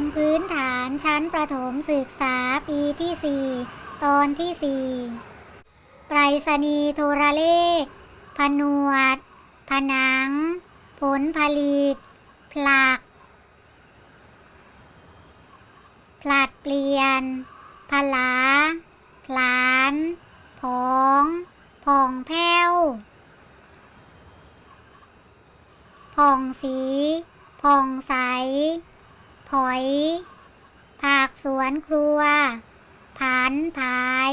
ำพื้นฐานชั้นประถมศึกษาปีที่ 4 ตอนที่ 4 ไปรษณีย์โทรเลข ผนวด ผนัง ผลผลิต ผลัก ผลัดเปลี่ยน ผลา ผลาน ผองผ่องแผ้วผ่องสีผ่องใส ผอยผากสวนครัวผันผาย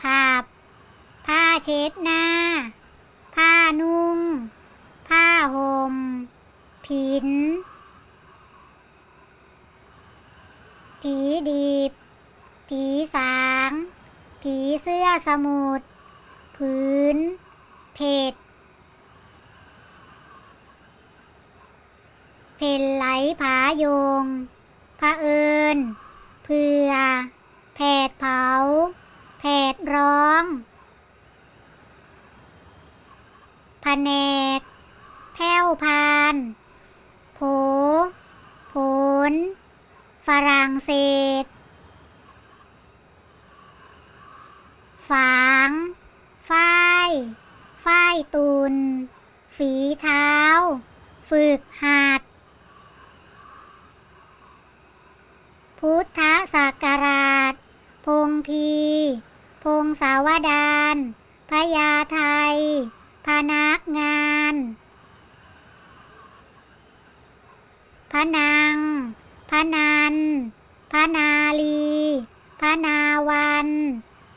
ภาพผ้าเช็ดหน้า ผ้านุ่ง ผ้าห่ม ผิน ผีดีบ ผีสาง ผีเสื้อสมุทรผืนเพด เพนไหลผาโยงพระเอิญเพื่อ แผดเผา แผดร้องผนกแพ้วพาน โผ ผล ฝรั่งเศส ฝาง ฝ้าย ฝ้ายตุน ฝีเท้า ฝึกหัด พุทธศักราช พงพี พงสาวดานพญาไทย พนักงาน พนัง พนัน พนาลี พนาวัน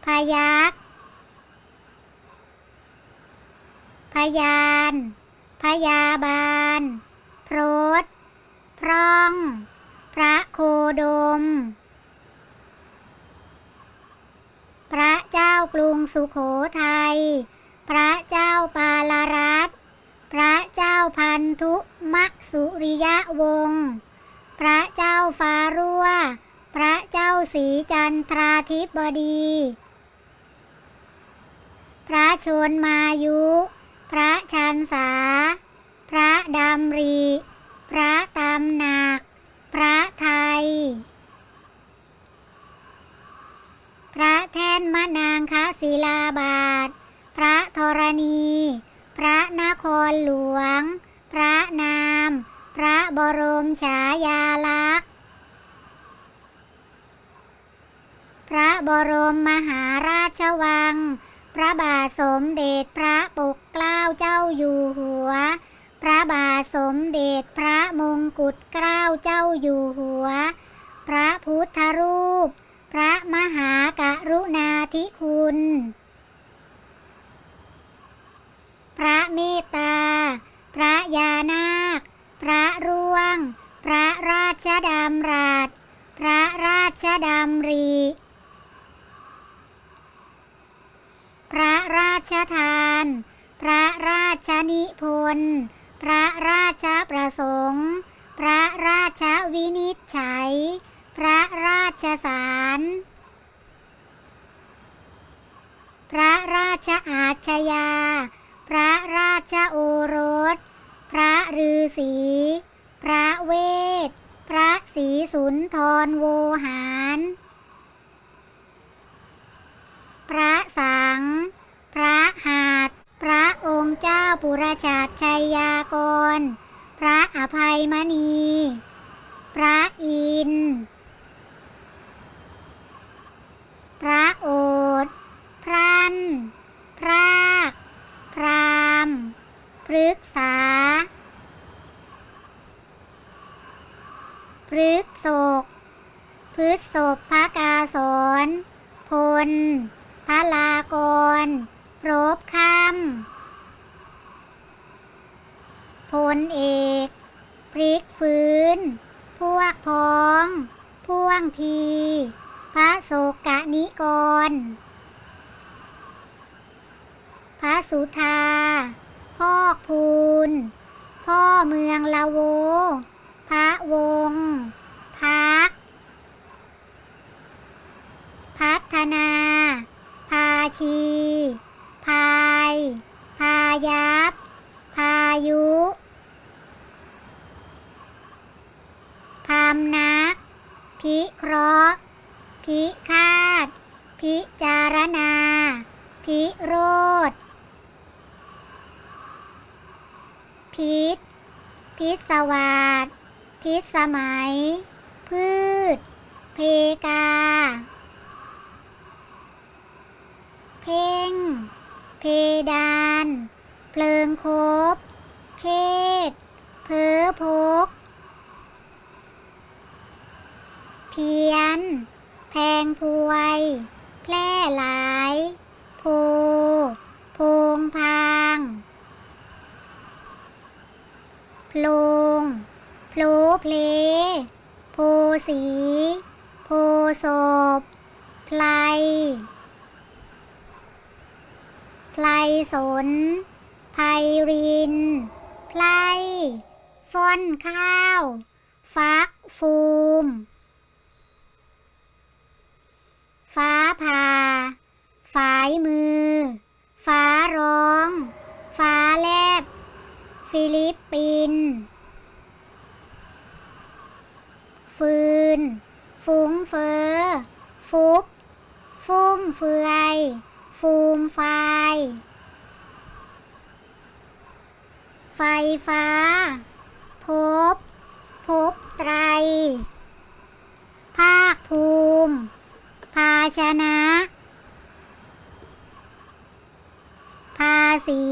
พยักพยาน พยาบาลพรตพร่อง ระโคดม พระเจ้ากรุงสุขโขทัย พระเจ้าปาลรัตพระเจ้าพันธุมัสุริยะวงศ์พระเจ้าฟารั่ว พระเจ้าสีจันทราธิบดี พระชนมายุ พระชันษาพระดำริ พระตำหนัก พระไทย พระแท่นมะนางคศิลาบาท พระธรณี พระนครหลวง พระนาม พระ บรมฉายาลักษณ์ พระบรมมหาราชวัง พระบาทสมเด็จพระปกเกล้าเจ้าอยู่หัว พระบาทสมเด็จพระมงกุฎเกล้าเจ้าอยู่หัว พระพุทธรูป พระมหากรุณาธิคุณ พระเมตตา พระยานาค พระร่วง พระรา ชดำรัสพระราชดำริ พระราชทาน พระราชนิพนธ์ พระราชประสงค์ พระราชวินิจฉัย พระราชสาร พระราชอาชญา พระราชโอรส พระฤาษี พระเวท พระศรีสุนทรโวหาร พระสัง พระหาด พระองค์เจ้าปุรชาติชัยยากร พระอภัยมณี พระอินทร์พระโอษฐ์พรัน พราก พรามพฤกษา พฤกษกพฤษภพกาสอนพลพระลากรพรบคำพลเอกพริกฟื้น พวกพ้อง พ่วงพี พระโสกะนิกร พระสุธาพ่อพูน พ่อเมืองละโว พระวงศ์พัก พัฒนา พา ชี พาย พายับ พายุพำนัก พิเคราะห์ พิคาด พิจารณา พิโรธ พิษ พิศวาสพิษสมัย พืช เพกา เพ่ง เพดาน เพลิงคบเพศ เพอพก เพียน แพงพวย แพร่หลาย โพโพงพางโพลงโผลเพลโพสี โพศพไพล ไพลสน ไพริน ไพลฟ้อนข้าว ฟักฟูม ฟ้าผ่าฝายมือ ฟ้าร้อง ฟ้าแลบ ฟิลิปปิน ฟืน ฟุ้งเฟอ้อฟุบฟุ่มเฟือย ฟูมไฟ ไฟฟ้า พบ พบไตร ภาคภูมิ ภาชนะ ภาษี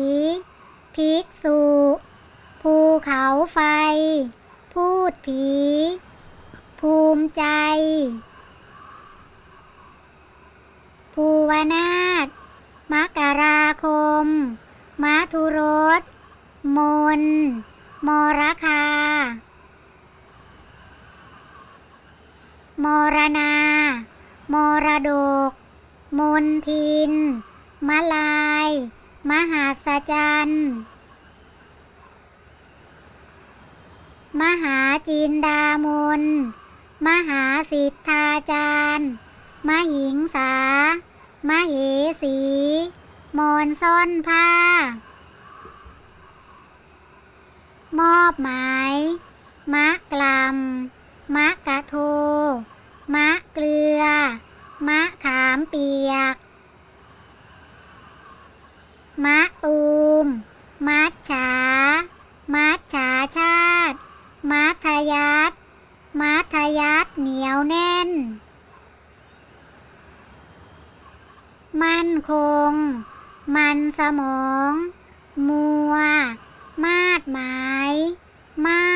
ภิกษุ ภูเขาไฟ พูดผี ภูมิใจภูวนาถ มกราคมมัทุรสมน มรคา มรณา มรดก มนทิน มลาย มหาสจรรย์มหาจินดามน มหาสิทธาจารย์ มหิงสา มเหสี มอนซ่อนผ้า มอบหมาย มะกลำมะกะโท มะเกลือ มะขามเปียก มะตูม มัดฉา มัดฉาชาติ มัธยัดมัธยัดเหนียวแน่น มั่นคง มันสมอง มัว มาดหมาย ไม่